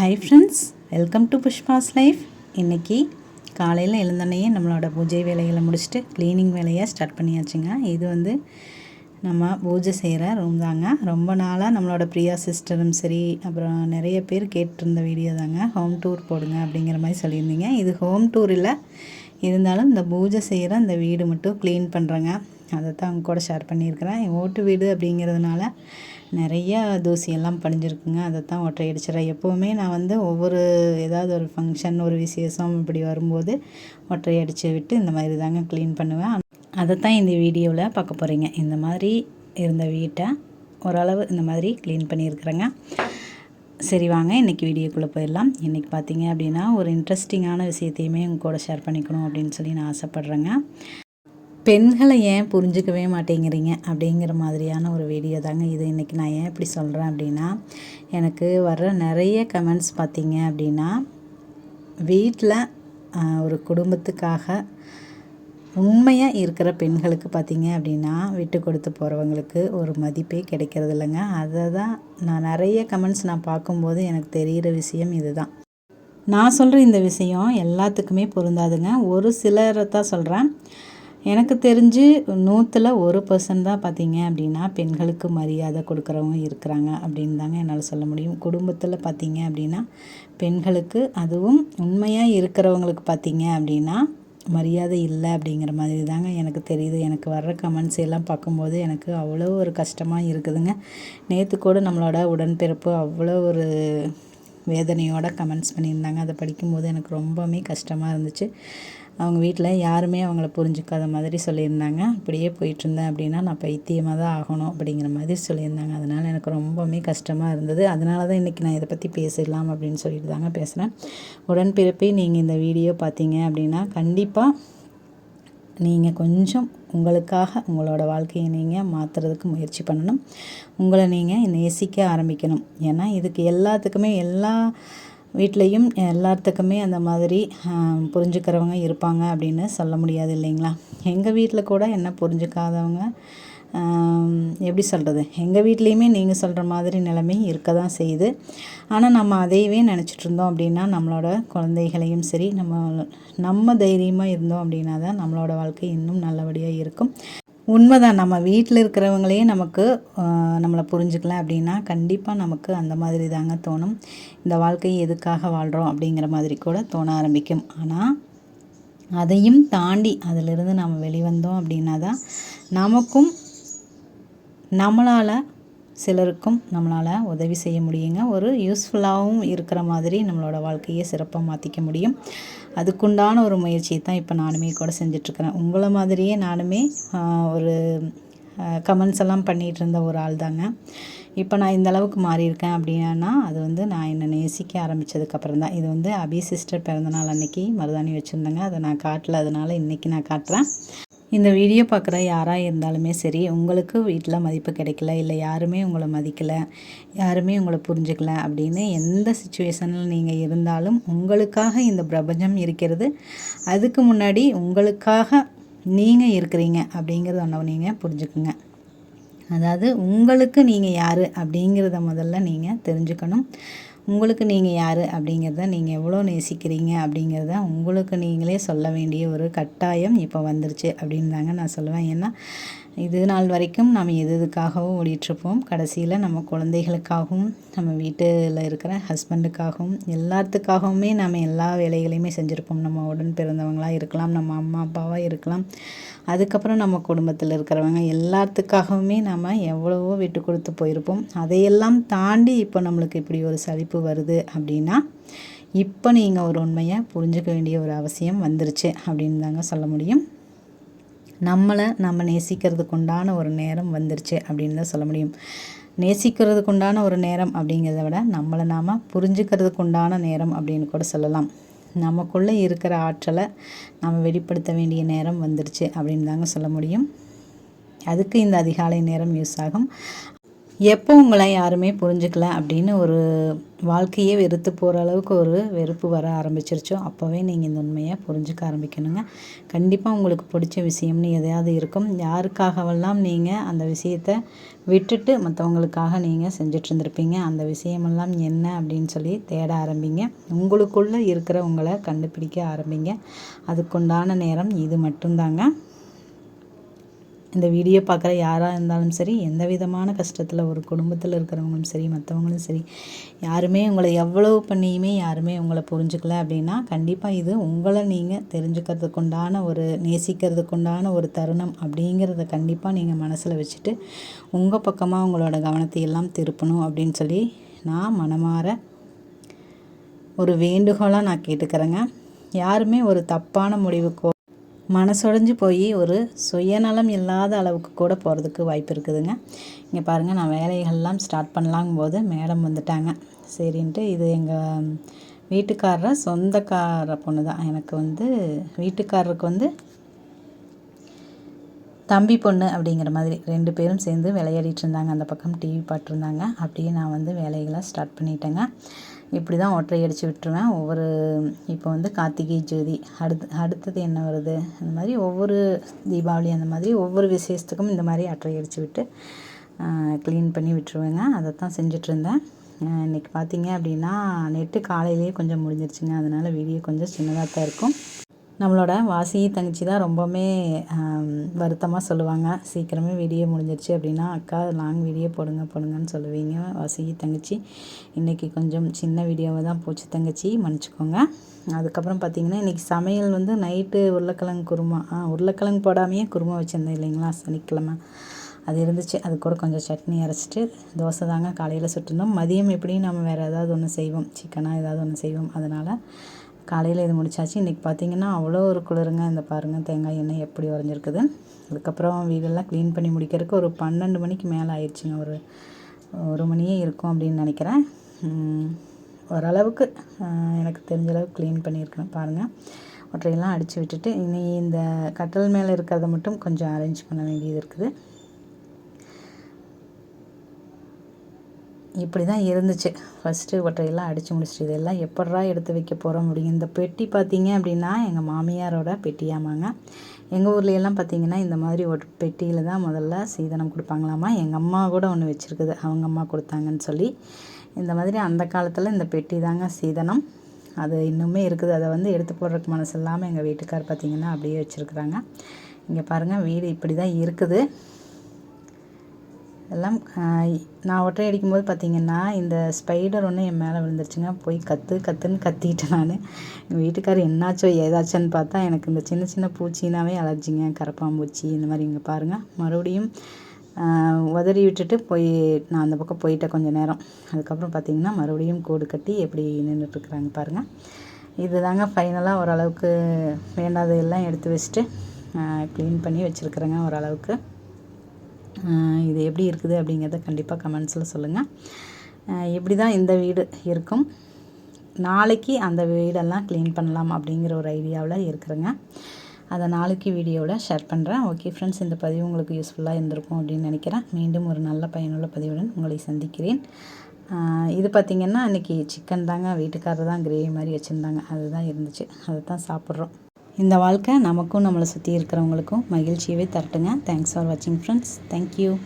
Hi friends welcome to Pushpa's life இன்றைக்கி காலையில் எழுந்தனையே நம்மளோட பூஜை வேலைகளை முடிச்சுட்டு க்ளீனிங் வேலையை ஸ்டார்ட் பண்ணியாச்சுங்க. இது வந்து நம்ம பூஜை செய்கிற ரூம் தாங்க. ரொம்ப நாளாக நம்மளோட பிரியா சிஸ்டரும் சரி அப்புறம் நிறைய பேர் கேட்டிருந்த வீடியோ தாங்க. ஹோம் டூர் போடுங்க அப்படிங்கிற மாதிரி சொல்லியிருந்தீங்க. இது ஹோம் டூர் இல்லை இருந்தாலும் இந்த பூஜை செய்கிற இந்த வீடு மட்டும் க்ளீன் பண்ணுறேங்க அதை தான் அவங்க கூட ஷேர் பண்ணியிருக்கிறேன். ஓட்டு வீடு அப்படிங்கிறதுனால நிறைய தூசியெல்லாம் படிஞ்சிருக்குங்க. அதை தான் ஒற்றை அடிச்சிடறேன். எப்போவுமே நான் வந்து ஒவ்வொரு ஏதாவது ஒரு ஃபங்க்ஷன் ஒரு விசேஷம் இப்படி வரும்போது ஒற்றை அடித்து விட்டு இந்த மாதிரி தாங்க க்ளீன் பண்ணுவேன். அதை தான் இந்த வீடியோவில் பார்க்க போகிறீங்க இந்த மாதிரி இருந்த வீட்டை ஓரளவு இந்த மாதிரி க்ளீன் பண்ணியிருக்கிறேங்க. சரி வாங்க. இன்றைக்கி வீடியோக்குள்ளே போயிடலாம். இன்றைக்கி பார்த்தீங்க அப்படின்னா ஒரு இன்ட்ரெஸ்டிங்கான விஷயத்தையுமே உங்கள் கூட ஷேர் பண்ணிக்கணும் அப்படின்னு சொல்லி நான் ஆசைப்பட்றேங்க. பெண்களை ஏன் புரிஞ்சுக்கவே மாட்டேங்கிறீங்க? அப்படிங்கிற மாதிரியான ஒரு வீடியோ தாங்க இது. இன்றைக்கி நான் ஏன் இப்படி சொல்கிறேன் அப்படின்னா எனக்கு வர்ற நிறைய கமெண்ட்ஸ் பார்த்தீங்க அப்படின்னா வீட்டில் ஒரு குடும்பத்துக்காக உண்மையாக இருக்கிற பெண்களுக்கு பார்த்தீங்க அப்படின்னா விட்டு கொடுத்து போகிறவங்களுக்கு ஒரு மதிப்பே கிடைக்கிறது இல்லைங்க. அதை தான் நான் நிறைய கமெண்ட்ஸ் நான் பார்க்கும்போது எனக்கு தெரிகிற விஷயம் இதுதான். நான் சொல்கிற இந்த விஷயம் எல்லாத்துக்குமே பொருந்தாதுங்க. ஒரு சிலரை தான் சொல்கிறேன் எனக்கு தெரிஞ்சு நூற்றில் ஒரு பர்சன்ட் தான் பார்த்தீங்க அப்படின்னா பெண்களுக்கு மரியாதை கொடுக்குறவங்க இருக்கிறாங்க அப்படின்னு தாங்க என்னால் சொல்ல முடியும். குடும்பத்தில் பார்த்தீங்க அப்படின்னா பெண்களுக்கு அதுவும் உண்மையாக இருக்கிறவங்களுக்கு பார்த்தீங்க அப்படின்னா மரியாதை இல்லை அப்படிங்கிற மாதிரி தாங்க எனக்கு தெரியுது. எனக்கு வர்ற கமெண்ட்ஸ் எல்லாம் பார்க்கும்போது எனக்கு அவ்வளோ ஒரு கஷ்டமாக இருக்குதுங்க. நேற்று கூட நம்மளோட உடன்பிறப்பு அவ்வளோ ஒரு வேதனையோட கமெண்ட்ஸ் பண்ணியிருந்தாங்க. அதை படிக்கும்போது எனக்கு ரொம்பவுமே கஷ்டமாக இருந்துச்சு. அவங்க வீட்டில் யாருமே அவங்கள புரிஞ்சுக்காத மாதிரி சொல்லியிருந்தாங்க. இப்படியே போயிட்டுருந்தேன் அப்படின்னா நான் பைத்தியமாக தான் ஆகணும் அப்படிங்கிற மாதிரி சொல்லியிருந்தாங்க. அதனால் எனக்கு ரொம்பவுமே கஷ்டமாக இருந்தது. அதனால தான் இன்றைக்கி நான் இதை பற்றி பேசிடலாம் அப்படின்னு சொல்லிட்டு தாங்க பேசுகிறேன் உடன்பிறப்பே நீங்கள் இந்த வீடியோ பார்த்தீங்க அப்படின்னா கண்டிப்பாக நீங்கள் கொஞ்சம் உங்களுக்காக உங்களோட வாழ்க்கையை நீங்கள் மாற்றுறதுக்கு முயற்சி பண்ணணும். உங்களை நீங்கள் நேசிக்க ஆரம்பிக்கணும். ஏன்னா இதுக்கு எல்லாத்துக்குமே எல்லா வீட்லேயும் எல்லாத்துக்குமே அந்த மாதிரி புரிஞ்சுக்கிறவங்க இருப்பாங்க அப்படின்னு சொல்ல முடியாது இல்லைங்களா? எங்கள் வீட்டில் கூட என்ன புரிஞ்சுக்காதவங்க எப்படி சொல்கிறது எங்கள் வீட்லேயுமே நீங்கள் சொல்கிற மாதிரி நிலைமை இருக்க தான் செய்யுது. ஆனால் நம்ம அதையவே நினச்சிட்டு இருந்தோம் அப்படின்னா நம்மளோட குழந்தைகளையும் சரி நம்ம நம்ம தைரியமாக இருந்தோம் அப்படின்னா தான் நம்மளோட வாழ்க்கை இன்னும் நல்லபடியாக இருக்கும். உண்மைதான். நம்ம வீட்டில் இருக்கிறவங்களே நமக்கு நம்மளை புரிஞ்சுக்கல அப்படின்னா கண்டிப்பாக நமக்கு அந்த மாதிரி தாங்க தோணும். இந்த வாழ்க்கையை எதுக்காக வாழ்கிறோம் அப்படிங்கிற மாதிரி கூட தோண ஆரம்பிக்கும். ஆனால் அதையும் தாண்டி அதிலிருந்து நம்ம வெளிவந்தோம் அப்படின்னா தான் நமக்கும் நம்மளால் சிலருக்கும் நம்மளால் உதவி செய்ய முடியுங்க. ஒரு யூஸ்ஃபுல்லாகவும் இருக்கிற மாதிரி நம்மளோட வாழ்க்கையை சிறப்பாக மாற்றிக்க முடியும். அதுக்குண்டான ஒரு முயற்சியை தான் இப்போ நானுமே கூட செஞ்சிட்ருக்கிறேன். உங்களை மாதிரியே நானுமே ஒரு கமெண்ட்ஸ் எல்லாம் பண்ணிகிட்டு இருந்த ஒரு ஆள் தாங்க. இப்போ நான் இந்த அளவுக்கு மாறியிருக்கேன் அப்படின்னா அது வந்து நான் என்னை நேசிக்க ஆரம்பித்ததுக்கப்புறம் தான். இது வந்து அபி சிஸ்டர் பிறந்தநாள் அன்னைக்கு மருதாணி வச்சுருந்தேங்க. அதை நான் காட்டல. அதனால் இன்றைக்கி நான் காட்டுறேன். இந்த வீடியோ பார்க்குற யாராக இருந்தாலுமே சரி உங்களுக்கு வீட்டில் மதிப்பு கிடைக்கல இல்லை யாருமே உங்களை மதிக்கலை யாருமே உங்களை புரிஞ்சுக்கல அப்படின்னு எந்த சுச்சுவேஷனில் நீங்கள் இருந்தாலும் உங்களுக்காக இந்த பிரபஞ்சம் இருக்கிறது. அதுக்கு முன்னாடி உங்களுக்காக நீங்கள் இருக்கிறீங்க அப்படிங்கிறத ஒன்று நீங்கள் புரிஞ்சுக்குங்க. அதாவது உங்களுக்கு நீங்கள் யார் அப்படிங்கிறத முதல்ல நீங்கள் தெரிஞ்சுக்கணும். உங்களுக்கு நீங்கள் யார் அப்படிங்கிறத நீங்கள் எவ்வளோ நேசிக்கிறீங்க அப்படிங்கிறத உங்களுக்கு நீங்களே சொல்ல வேண்டிய ஒரு கட்டாயம் இப்போ வந்துருச்சு அப்படின்னு தாங்க நான் சொல்லுவேன். ஏன்னா இது நாள் வரைக்கும் நம்ம எது எதுக்காகவும் ஓடிட்டுருப்போம். கடைசியில் நம்ம குழந்தைகளுக்காகவும் நம்ம வீட்டில் இருக்கிற ஹஸ்பண்டுக்காகவும் எல்லாத்துக்காகவுமே நம்ம எல்லா வேலைகளையுமே செஞ்சுருப்போம். நம்ம உடன் பிறந்தவங்களாக இருக்கலாம் நம்ம அம்மா அப்பாவாக இருக்கலாம். அதுக்கப்புறம் நம்ம குடும்பத்தில் இருக்கிறவங்க எல்லாத்துக்காகவுமே நம்ம எவ்வளவோ விட்டு கொடுத்து போயிருப்போம். அதையெல்லாம் தாண்டி இப்போ நம்மளுக்கு இப்படி ஒரு சலிப்பு வருது அப்படின்னா இப்போ நீங்கள் ஒரு உண்மையை புரிஞ்சுக்க வேண்டிய ஒரு அவசியம் வந்துருச்சு அப்படின்னு தாங்க சொல்ல முடியும். நம்மளை நம்ம நேசிக்கிறதுக்கு உண்டான ஒரு நேரம் வந்துருச்சு அப்படின்னு தான் சொல்ல முடியும். நேசிக்கிறதுக்கு உண்டான ஒரு நேரம் அப்படிங்கிறத விட நம்மளை நாம் புரிஞ்சுக்கிறதுக்கு உண்டான நேரம் அப்படின்னு கூட சொல்லலாம். நமக்குள்ளே இருக்கிற ஆற்றலை நம்ம வெளிப்படுத்த வேண்டிய நேரம் வந்துருச்சு அப்படின்னு தாங்க சொல்ல முடியும். அதுக்கு இந்த அதிகாலை நேரம் யூஸ் ஆகும். எப்போ உங்களை யாருமே புரிஞ்சுக்கல அப்படின்னு ஒரு வாழ்க்கையே வெறுத்து போகிற அளவுக்கு ஒரு வெறுப்பு வர ஆரம்பிச்சிருச்சோ அப்போவே நீங்கள் இந்த உண்மையை புரிஞ்சுக்க ஆரம்பிக்கணுங்க. கண்டிப்பாக உங்களுக்கு பிடிச்ச விஷயம்னு எதையாவது இருக்கும். யாருக்காகவெல்லாம் நீங்கள் அந்த விஷயத்தை விட்டுட்டு மற்றவங்களுக்காக நீங்கள் செஞ்சுட்டு இருந்திருப்பீங்க அந்த விஷயமெல்லாம் என்ன அப்படின்னு சொல்லி தேட ஆரம்பிங்க. உங்களுக்குள்ளே இருக்கிறவங்கள கண்டுபிடிக்க ஆரம்பிங்க. அதுக்குண்டான நேரம் இது மட்டும்தாங்க. இந்த வீடியோ பார்க்குற யாராக இருந்தாலும் சரி எந்த விதமான கஷ்டத்தில் ஒரு குடும்பத்தில் இருக்கிறவங்களும் சரி மற்றவங்களும் சரி யாருமே உங்களை எவ்வளவு பண்ணியுமே யாருமே உங்களை புரிஞ்சுக்கல அப்படின்னா கண்டிப்பாக இது உங்களை நீங்கள் தெரிஞ்சுக்கிறதுக்குண்டான ஒரு நேசிக்கிறதுக்குண்டான ஒரு தருணம் அப்படிங்கிறத கண்டிப்பாக நீங்கள் மனசில் வச்சுட்டு உங்கள் பக்கமாக உங்களோட கவனத்தை எல்லாம் திருப்பணும் அப்படின்னு சொல்லி நான் மனமாற ஒரு வேண்டுகோளாக நான் கேட்டுக்கிறேங்க. யாருமே ஒரு தப்பான முடிவுக்கோ மனசொடைஞ்சு போய் ஒரு சுயநலம் இல்லாத அளவுக்கு கூட போகிறதுக்கு வாய்ப்பு இருக்குதுங்க. இங்கே பாருங்கள் நான் வேலைகள்லாம் ஸ்டார்ட் பண்ணலாங்கும் போது மேடம் வந்துட்டாங்க. சரின்ட்டு இது எங்கள் வீட்டுக்காரரை சொந்தக்கார பொண்ணு தான். எனக்கு வந்து வீட்டுக்காரருக்கு வந்து தம்பி பொண்ணு அப்படிங்கிற மாதிரி. ரெண்டு பேரும் சேர்ந்து விளையாடிட்டு இருந்தாங்க. அந்த பக்கம் டிவி பார்த்துருந்தாங்க அப்படியே நான் வந்து வேலைகளை ஸ்டார்ட் பண்ணிட்டேங்க. இப்படி தான் ஒற்றை அடித்து விட்டுருவேன். ஒவ்வொரு இப்போ வந்து கார்த்திகை ஜோதி அடுத்து அடுத்தது என்ன வருது? அந்த மாதிரி ஒவ்வொரு தீபாவளி அந்த மாதிரி ஒவ்வொரு விசேஷத்துக்கும் இந்த மாதிரி ஒற்றை அடித்து விட்டு க்ளீன் பண்ணி விட்டுருவேங்க. அதை தான் செஞ்சிட்ருந்தேன் இன்றைக்கி பார்த்தீங்க அப்படின்னா நெட்டு காலையிலேயே கொஞ்சம் முடிஞ்சிருச்சுங்க. அதனால் வீடியோ கொஞ்சம் சின்னதாக தான் இருக்கும். நம்மளோட வாசி தங்கச்சி தான் ரொம்பவுமே வருத்தமாக சொல்லுவாங்க. சீக்கிரமே வீடியோ முடிஞ்சிருச்சு அப்படின்னா அக்கா லாங் வீடியோ போடுங்க போடுங்கன்னு சொல்லுவீங்க வாசி தங்கச்சி. இன்றைக்கி கொஞ்சம் சின்ன வீடியோவை தான் போச்சு தங்கச்சி மன்னிச்சிக்கோங்க. அதுக்கப்புறம் பார்த்திங்கன்னா இன்றைக்கி சமையல் வந்து நைட்டு உருளைக்கிழங்கு குருமா. உருளைக்கிழங்கு போடாமையே குருமா வச்சுருந்தேன் இல்லைங்களா சனிக்கிழமை. அது இருந்துச்சு. அது கூட கொஞ்சம் சட்னி அரைச்சிட்டு தோசை தாங்க காலையில் சுட்டுருந்தோம் மதியம் எப்படியும் நம்ம வேறு ஏதாவது ஒன்று செய்வோம். சிக்கனாக ஏதாவது ஒன்று செய்வோம். அதனால் காலையில் இது முடிச்சாச்சு. இன்றைக்கி பார்த்திங்கன்னா அவ்வளோ ஒரு குளிருங்க. இந்த பாருங்கள் தேங்காய் எண்ணெய் எப்படி உறைஞ்சிருக்குது அதுக்கப்புறம் வீடெல்லாம் க்ளீன் பண்ணி முடிக்கிறதுக்கு ஒரு பன்னெண்டு மணிக்கு மேலே ஆயிடுச்சுங்க. ஒரு ஒரு மணியே இருக்கும் அப்படின்னு நினைக்கிறேன். ஓரளவுக்கு எனக்கு தெரிஞ்ச அளவுக்கு க்ளீன் பண்ணியிருக்கேன். பாருங்கள் ஒற்றையெல்லாம் அடித்து விட்டுட்டு இனி இந்த கட்டல் மேலே இருக்கிறத மட்டும் கொஞ்சம் அரேஞ்ச் பண்ண வேண்டியது இருக்குது. இப்படி தான் இருந்துச்சு. ஃபஸ்ட்டு ஒற்றையெல்லாம் அடித்து முடிச்சிட்டு இதெல்லாம் எப்பட்றா எடுத்து வைக்க போகிறோம் அப்படிங்க இந்த பெட்டி பார்த்தீங்க அப்படின்னா எங்கள் மாமியாரோட பெட்டியாமாங்க எங்கள் ஊர்லையெல்லாம் பார்த்தீங்கன்னா இந்த மாதிரி ஒரு பெட்டியில் தான் முதல்ல சீதனம் கொடுப்பாங்களாமா? எங்கள் அம்மா கூட ஒன்று வச்சுருக்குது. அவங்க அம்மா கொடுத்தாங்கன்னு சொல்லி. இந்த மாதிரி அந்த காலத்தில் இந்த பெட்டி தாங்க சீதனம். அது இன்னுமே இருக்குது. அதை வந்து எடுத்து போடுறதுக்கு மனசு இல்லாமல் எங்கள் வீட்டுக்கார் பார்த்திங்கன்னா அப்படியே வச்சுருக்குறாங்க. இங்கே பாருங்கள் வீடு இப்படி தான் இருக்குது. எல்லாம் நான் ஒற்றை அடிக்கும்போது பார்த்திங்கன்னா இந்த ஸ்பைடர் ஒன்று என் மேலே விழுந்துருச்சுங்க. போய் கற்று கற்றுன்னு கத்திட்டேன் நான். எங்கள் வீட்டுக்காரர் என்னாச்சோ ஏதாச்சோன்னு பார்த்தா எனக்கு இந்த சின்ன சின்ன பூச்சினாவே அலர்ஜிங்க கரப்பாம்பூச்சி இந்த மாதிரி இங்கே பாருங்கள் மறுபடியும் உதறி விட்டுட்டு போய் நான் அந்த பக்கம் போயிட்டேன் கொஞ்சம் நேரம். அதுக்கப்புறம் பார்த்திங்கன்னா மறுபடியும் கூடு கட்டி எப்படி நின்றுட்டுருக்குறாங்க பாருங்கள் இது தாங்க ஃபைனலாக ஓரளவுக்கு வேண்டாததெல்லாம் எடுத்து வச்சுட்டு க்ளீன் பண்ணி வச்சுருக்குறேங்க ஓரளவுக்கு. இது எப்படி இருக்குது அப்படிங்கிறத கண்டிப்பாக கமெண்ட்ஸில் சொல்லுங்கள் இப்படி தான் இந்த வீடு இருக்கும். நாளைக்கு அந்த வீடெல்லாம் க்ளீன் பண்ணலாம் அப்படிங்கிற ஒரு ஐடியாவில் இருக்கிறேங்க. அதை நாளைக்கு வீடியோவில் ஷேர் பண்ணுறேன் ஓகே ஃப்ரெண்ட்ஸ் இந்த பதிவு உங்களுக்கு யூஸ்ஃபுல்லாக இருந்திருக்கும் அப்படின்னு நினைக்கிறேன். மீண்டும் ஒரு நல்ல பயனுள்ள பதிவுடன் உங்களை சந்திக்கிறேன். இது பார்த்திங்கன்னா இன்றைக்கி சிக்கன் தாங்க வீட்டுக்காரர் தான் கிரேவி மாதிரி வச்சுருந்தாங்க. அதுதான் இருந்துச்சு. அதை தான் சாப்பிட்றோம். இந்த வாழ்க்கை நமக்கும் நம்மளை சுற்றி இருக்கிறவங்களுக்கும் மகிழ்ச்சியவே தரட்டுங்க. தேங்க்ஸ் ஃபார் வாட்சிங் ஃப்ரெண்ட்ஸ் தேங்க்யூ